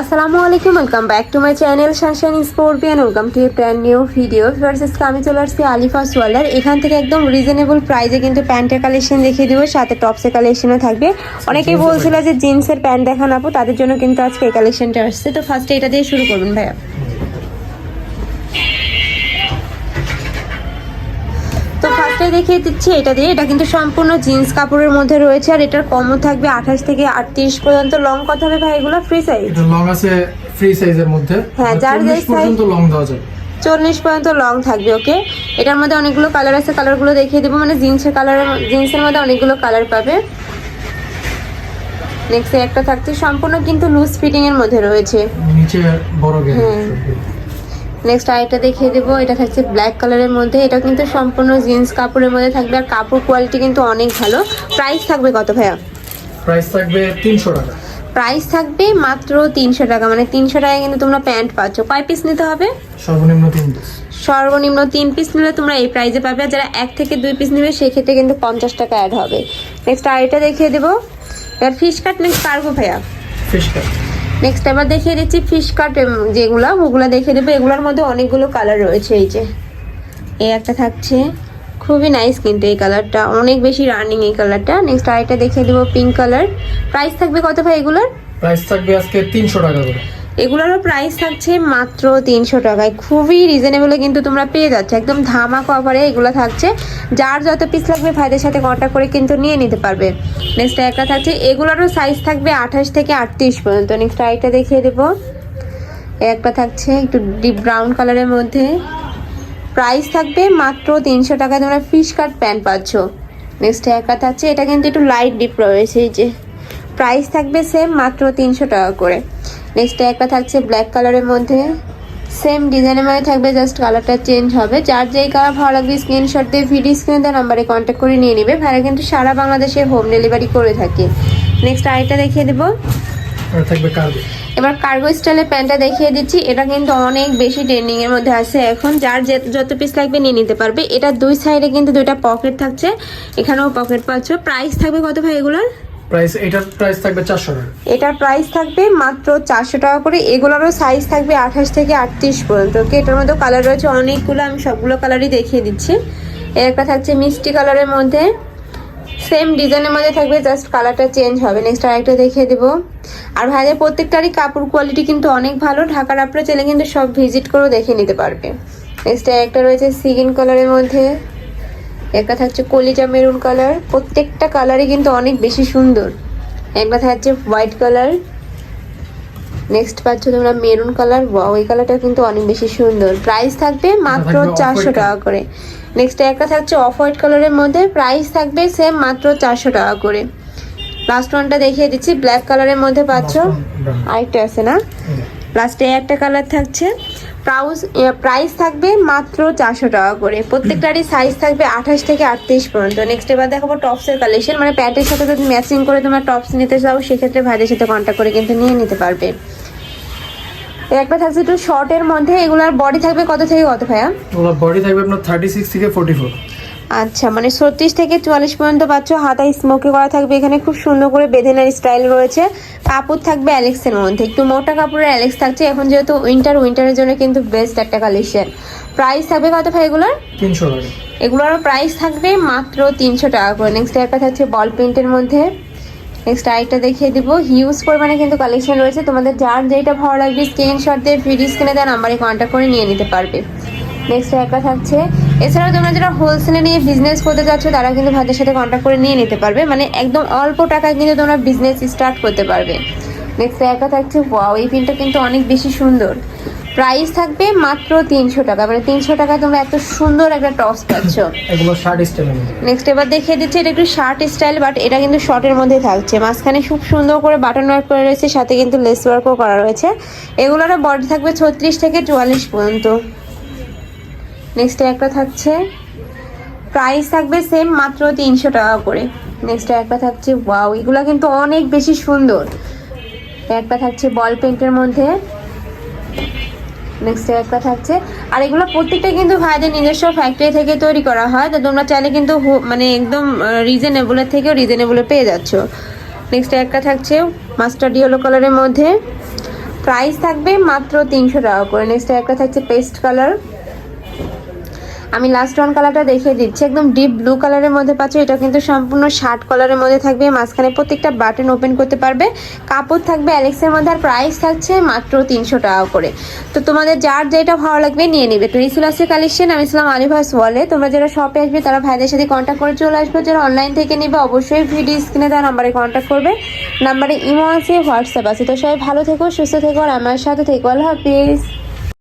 আসসালামু আলাইকুম welcome back to my channel sunshine sportian welcome to brand new video ফার্সেস আমি চলে আসছি আলিফা সোয়ালার। এখান থেকে একদম রিজনেবল প্রাইসে কিন্তু প্যান্টের কালেকশন দেখিয়ে দেবো সাথে টপসের কালেকশনও থাকবে। অনেকেই বলছিল যে জিন্সের প্যান্ট দেখানো আপু তাদের জন্য কিন্তু আজকে এই কালেকশনটা আসছে। তো ফার্স্টে এটা দিয়ে শুরু করবেন ভাইয়া। ফার্স্টে দেখিয়ে দিচ্ছি এটা দিয়ে। এটা কিন্তু সম্পূর্ণ জিন্স কাপড়ের মধ্যে রয়েছে আর এটার কমও থাকবে আঠাশ থেকে আটত্রিশ পর্যন্ত। লং কত হবে ভাই এগুলো? ফ্রি সাইজ লং আছে ফ্রি সাইজের মধ্যে। হ্যাঁ, যার যে 40 পর্যন্ত লং দেওয়া যায় চল্লিশ পর্যন্ত লং থাকবে ওকে? এটার মধ্যে অনেকগুলো কালার আছে কালারগুলো দেখিয়ে দেবো। মানে জিন্সের কালার জিন্সের মধ্যে অনেকগুলো কালার পাবে। নেক্সট একটা থাকছে সম্পূর্ণ কিন্তু লুজ ফিটিং এর মধ্যে রয়েছে। নিচে বড় হ্যাঁ। নেক্সট আরেকটা দেখিয়ে দেবো। এটা থাকছে ব্ল্যাক কালারের মধ্যে। এটা কিন্তু সম্পূর্ণ জিন্স কাপড়ের মধ্যে থাকবে। আর কাপড় কোয়ালিটি কিন্তু অনেক ভালো। প্রাইস থাকবে কত ভাইয়া? প্রাইস থাকবে তিনশো টাকা। প্রাইস থাকবে মাত্র তিনশো টাকা। মানে তিনশো টাকায় কিন্তু তোমরা প্যান্ট পাচ্ছ। কয় পিস নিতে হবে? সর্বনিম্ন তিন পিস সর্বনিম্ন তিন পিস নিলে তোমরা এই প্রাইসে পাবে। আর যারা এক থেকে দুই পিস নেবে সেক্ষেত্রে কিন্তু পঞ্চাশ টাকা অ্যাড হবে। নেক্সট আরেকটা দেখিয়ে দেবো। এবার ফিশ কাট নেক্সট কার্গো ভাইয়া? ফিশ কাট নেক্সট এবার দেখিয়ে দিচ্ছি ফিশ কাট যেগুলো, ওগুলো দেখিয়ে দেবো। এগুলোর মধ্যে অনেকগুলো কালার রয়েছে, এই যে। এই একটা থাকছে। খুবই নাইস কিন্তু এই কালারটা অনেক বেশি রানিং এই কালারটা নেক্সট আরেকটা দেখিয়ে দেবো পিঙ্ক কালার প্রাইস থাকবে কত ভাই এগুলোর? প্রাইস থাকবে আজকে তিনশো টাকা করে। এগুলোরও প্রাইস থাকছে মাত্র তিনশো টাকায়। খুবই রিজনেবলে কিন্তু তোমরা পেয়ে যাচ্ছ। একদম ধামা কভারে এগুলো থাকছে। যার যত পিস লাগবে ভাইদের সাথে কন্ট্যাক্ট করে কিন্তু নিয়ে নিতে পারবে। নেক্সট একটা থাকছে, এগুলোরও সাইজ থাকবে আঠাশ থেকে আটত্রিশ পর্যন্ত। নেক্সট আরেকটা দেখিয়ে দেবো। একটা থাকছে একটু ডিপ ব্রাউন কালারের মধ্যে। প্রাইস থাকবে মাত্র তিনশো টাকায় তোমরা ফিশ কাট প্যান্ট পাচ্ছ। নেক্সট একটা থাকছে, এটা কিন্তু একটু লাইট ডিপ রয়েছে, এই যে। প্রাইস থাকবে সেম মাত্র তিনশো টাকা করে। নেক্সট একটা থাকছে ব্ল্যাক কালারের মধ্যে। সেম ডিজাইনের মধ্যে থাকবে জাস্ট কালারটা চেঞ্জ হবে। যার যেই কালার ভালো লাগবে স্ক্রিনশট দিয়ে ভিডিও স্ক্রিনে দেওয়া নাম্বারে কন্ট্যাক্ট করে নিয়ে নেবে। ভাইরা কিন্তু সারা বাংলাদেশে হোম ডেলিভারি করে থাকে। নেক্সট আরেকটা দেখিয়ে দেবো। এবার কার্গো স্টাইলের প্যান্টটা দেখিয়ে দিচ্ছি। এটা কিন্তু অনেক বেশি ট্রেন্ডিং এর মধ্যে আছে এখন। যার যত পিস লাগবে নিয়ে নিতে পারবে। এটা দুই সাইডে কিন্তু দুইটা পকেট থাকছে। এখানেও পকেট পাচ্ছ। প্রাইস থাকবে কত ভাই এগুলোর? প্রাইস, এটার প্রাইস থাকবে চারশো টাকা। এটার প্রাইস থাকবে মাত্র চারশো টাকা করে। এগুলোরও সাইজ থাকবে আঠাশ থেকে আটত্রিশ পর্যন্ত ওকে এটার মধ্যে কালার রয়েছে, অনেকগুলো আমি সবগুলো কালারই দেখিয়ে দিচ্ছি। এর একটা থাকছে মিষ্টি কালারের মধ্যে। সেম ডিজাইনের মধ্যে থাকবে জাস্ট কালারটা চেঞ্জ হবে। নেক্সট আরেকটা দেখিয়ে দেবো। আর ভাইদের প্রত্যেকটারই কাপড় কোয়ালিটি কিন্তু অনেক ভালো। ঢাকার আপনারা চাইলে কিন্তু সব ভিজিট করেও দেখে নিতে পারবে। নেক্সট একটা রয়েছে সিগিন কালারের মধ্যে। একটা থাকছে কলিজা মেরুন কালার। প্রত্যেকটা কালারই কিন্তু অনেক বেশি সুন্দর। একটা থাকছে হোয়াইট কালার। নেক্সট পাচ্ছ তোমরা মেরুন কালার। এই কালারটা কিন্তু অনেক বেশি সুন্দর। প্রাইস থাকবে মাত্র চারশো টাকা করে। নেক্সট একটা থাকছে অফ হোয়াইট কালারের মধ্যে। প্রাইস থাকবে সেম মাত্র চারশো টাকা করে। লাস্ট ওয়ানটা দেখিয়ে দিচ্ছি। ব্ল্যাক কালারের মধ্যে পাচ্ছ। আরেকটা আছে না? লাস্টে একটা কালার থাকছে। প্রাউস প্রাইস থাকবে মাত্র চারশো টাকা করে। প্রত্যেকটারই সাইজ থাকবে আঠাশ থেকে আটত্রিশ পর্যন্ত। নেক্সট এবার দেখাবো টপসের কালেকশন মানে প্যান্টের সাথে যদি ম্যাচিং করে তোমরা টপস নিতে চাও, সেক্ষেত্রে ভাইদের সাথে কন্ট্যাক্ট করে কিন্তু নিয়ে নিতে পারবে। একটা থাকছে একটু শর্টের মধ্যে। এগুলার বডি থাকবে কত থেকে কত ভাইয়া? বডি থাকবে আপনার থার্টি সিক্স থেকে ফোর্টি ফোর আচ্ছা মানে ছত্রিশ থেকে চুয়াল্লিশ পর্যন্ত পাচ্ছ হাতায় স্মোকে করা থাকবে। এখানে খুব সুন্দর করে বেঁধেনার স্টাইল রয়েছে। কাপড় থাকবে অ্যালেক্সের মধ্যে। একটু মোটা কাপড়ের অ্যালেক্স থাকছে। এখন যেহেতু উইন্টার উইন্টারের জন্য কিন্তু বেস্ট একটা কালেকশন প্রাইস থাকবে কত ভাই এগুলোর? তিনশো টাকা। এগুলোরও প্রাইস থাকবে মাত্র তিনশো টাকা করে। নেক্সট একটা থাকছে বল প্রিন্টের মধ্যে। নেক্সট আরেকটা দেখিয়ে দিব। হিউজ পরিমাণে কিন্তু কালেকশন রয়েছে। তোমাদের যার যেটা ভালো লাগবে স্ক্রিনশট দিয়ে ভিডিও স্ক্রিনে দেওয়া নাম্বারে কন্ট্যাক্ট করে নিয়ে নিতে পারবে। নেক্সট একটা থাকছে। এছাড়াও তোমরা যারা হোলসেলে নিয়ে বিজনেস করতে যাচ্ছ তারা কিন্তু ভাইদের সাথে কন্ট্যাক্ট করে নিয়ে নিতে পারবে। মানে একদম অল্প টাকায় কিন্তু তোমরা বিজনেস স্টার্ট করতে পারবে। নেক্সট একটা থাকছে ওয়াও এই পিনটা কিন্তু অনেক বেশি সুন্দর। প্রাইস থাকবে মাত্র তিনশো টাকা। মানে তিনশো টাকায় তোমরা এত সুন্দর একটা টপস পাচ্ছ। নেক্সট এবার দেখিয়ে দিচ্ছি এটা একটু শার্ট স্টাইল বাট এটা কিন্তু শর্টের মধ্যে থাকছে। মাঝখানে খুব সুন্দর করে বাটন ওয়ার্ক করে রয়েছে সাথে কিন্তু লেস ওয়ার্কও করা রয়েছে। এগুলোরও বডি থাকবে ছত্রিশ থেকে চুয়াল্লিশ পর্যন্ত। নেক্সট একটা থাকছে প্রাইস থাকবে সেম মাত্র তিনশো টাকা করে। নেক্সট একটা থাকছে ওয়াও এগুলো কিন্তু অনেক বেশি সুন্দর। একটা থাকছে বল পেন্টের মধ্যে। নেক্সট একটা থাকছে, আর এগুলো প্রত্যেকটা কিন্তু ভাইদের নিজস্ব ফ্যাক্টরি থেকে তৈরি করা হয়, তো তোমরা চাইলে কিন্তু মানে একদম রিজনেবলের থেকেও রিজনেবলে পেয়ে যাচ্ছ। নেক্সট একটা থাকছে মাস্টার্ড ইয়েলো কালারের মধ্যে। প্রাইস থাকবে মাত্র তিনশো টাকা করে। নেক্সট একটা থাকছে পেস্ট কালার আমি লাস্ট ওয়ান কালারটা দেখিয়ে দিচ্ছি। একদম ডিপ ব্লু কালারের মধ্যে পাচ্ছ। এটা কিন্তু সম্পূর্ণ শার্ট কালারের মধ্যে থাকবে। মাঝখানে প্রত্যেকটা বাটন ওপেন করতে পারবে। কাপড় থাকবে অ্যালেক্সের মধ্যে আর প্রাইস থাকছে মাত্র তিনশো টাকা করে। তো তোমাদের যার যেটা ভালো লাগবে নিয়ে নেবে। তো রিসুল আসছে কালেকশন আমি ইসলাম আলিভাস বলে তোমরা যারা শপে আসবে, তারা ভাইদের সাথে কন্ট্যাক্ট করে চলে আসবে। যারা অনলাইন থেকে নেবে, অবশ্যই ভিডিও স্ক্রিনে তার নাম্বারে কন্ট্যাক্ট করবে। নাম্বারে ইমো আছে হোয়াটসঅ্যাপ আছে। তো সবাই ভালো থেকো, সুস্থ থেকো, আর আমার সাথে থেকো। আল্লাহ হাফিজ।